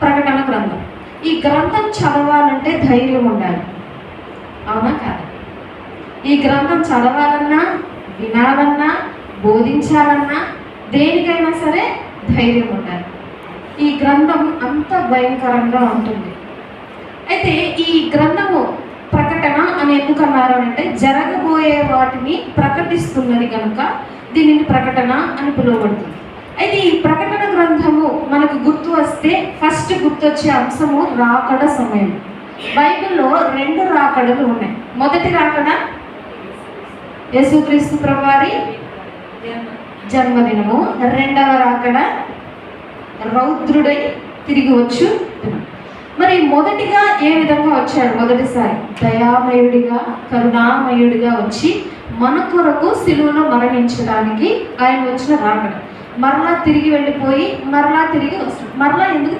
ప్రకటన గ్రంథం. ఈ గ్రంథం చదవాలంటే ధైర్యం ఉండాలి. అవునా కాదు? ఈ గ్రంథం చదవాలన్నా వినాలన్నా బోధించాలన్నా దేనికైనా సరే ధైర్యం ఉండాలి. ఈ గ్రంథం అంత భయంకరంగా ఉంటుంది. అయితే ఈ గ్రంథము ప్రకటన అని ఎందుకు అన్నారు అంటే జరగబోయే వాటిని ప్రకటిస్తున్నది కనుక దీనిని ప్రకటన అని పిలువబడుతుంది. అయితే ఈ ప్రకటన గ్రంథం గుర్తొచ్చే అంశము రాకడ సమయం. బైబిల్లో రెండు రాకడలు ఉన్నాయి. మొదటి రాకడ యేసుక్రీస్తు ప్రభువారి జన్మదినము. రెండవ రాకడ రౌద్రుడై తిరిగి వచ్చు. మరి మొదటిగా ఏ విధంగా వచ్చాడు మొదటిసారి దయామయుడిగా కరుణామయుడిగా వచ్చి మన కొరకు సిలువలో మరణించడానికి ఆయన వచ్చిన రాకడ. మరలా తిరిగి వెళ్ళిపోయి మరలా తిరిగి వస్తాడు మరలా ఎందుకు